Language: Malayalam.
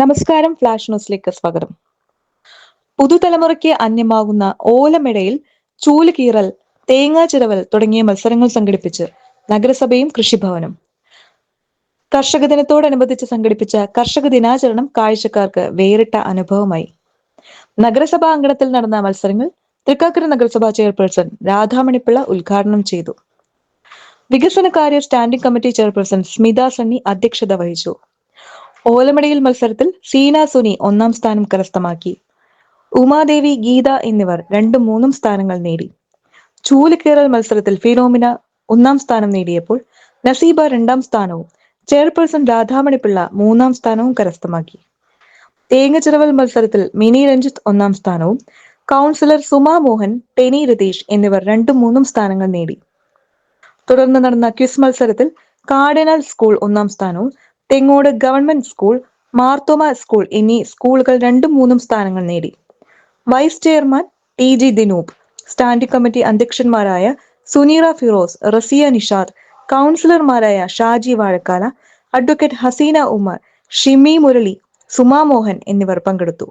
നമസ്കാരം ഫ്ലാഷ് ന്യൂസിലേക്ക് സ്വാഗതം. പുതുതലമുറയ്ക്ക് അന്യമാകുന്ന ഓലമെടയിൽ തേങ്ങാ ചിരവൽ തുടങ്ങിയ മത്സരങ്ങൾ സംഘടിപ്പിച്ച് നഗരസഭയും കൃഷിഭവനും. കർഷക ദിനത്തോടനുബന്ധിച്ച് സംഘടിപ്പിച്ച കർഷക ദിനാചരണം കാഴ്ചക്കാർക്ക് വേറിട്ട അനുഭവമായി. നഗരസഭാ അങ്കണത്തിൽ നടന്ന മത്സരങ്ങൾ തൃക്കാക്കര നഗരസഭാ ചെയർപേഴ്സൺ രാധാമണിപ്പിള്ള ഉദ്ഘാടനം ചെയ്തു. വികസനകാര്യ standing committee chairperson Smitha Sunny അധ്യക്ഷത വഹിച്ചു. ഓലമടയിൽ മത്സരത്തിൽ സീന സുനി ഒന്നാം സ്ഥാനം കരസ്ഥമാക്കി. ഉമാദേവി ഗീത എന്നിവർ രണ്ടും മൂന്നും സ്ഥാനങ്ങൾ നേടി. ചൂലുകേറൽ മത്സരത്തിൽ ഫിനോമിന ഒന്നാം സ്ഥാനം നേടിയപ്പോൾ നസീബ രണ്ടാം സ്ഥാനവും ചെയർപേഴ്സൺ രാധാമണിപ്പിള്ള മൂന്നാം സ്ഥാനവും കരസ്ഥമാക്കി. തേങ്ങച്ചിറവൽ മത്സരത്തിൽ മിനി രഞ്ജിത്ത് ഒന്നാം സ്ഥാനവും കൗൺസിലർ സുമാ മോഹൻ ടെനി രതീഷ് എന്നിവർ രണ്ടും മൂന്നും സ്ഥാനങ്ങൾ നേടി. തുടർന്ന് നടന്ന ക്വിസ് മത്സരത്തിൽ കാർഡിനൽ സ്കൂൾ ഒന്നാം സ്ഥാനവും Thengode government school Marthoma school എന്നീ സ്കൂളുകൾ രണ്ടും മൂന്നും സ്ഥാനങ്ങൾ നേടി. Vice chairman T G Dinoop standing committee അധ്യക്ഷന്മാരായ Suneera Firoz Rasiya Nishad കൗൺസിലർമാരായ ഷാജി വാഴക്കാല അഡ്വക്കേറ്റ് ഹസീന ഉമർ ഷിമി മുരളി സുമാ മോഹൻ എന്നിവർ പങ്കെടുത്തു.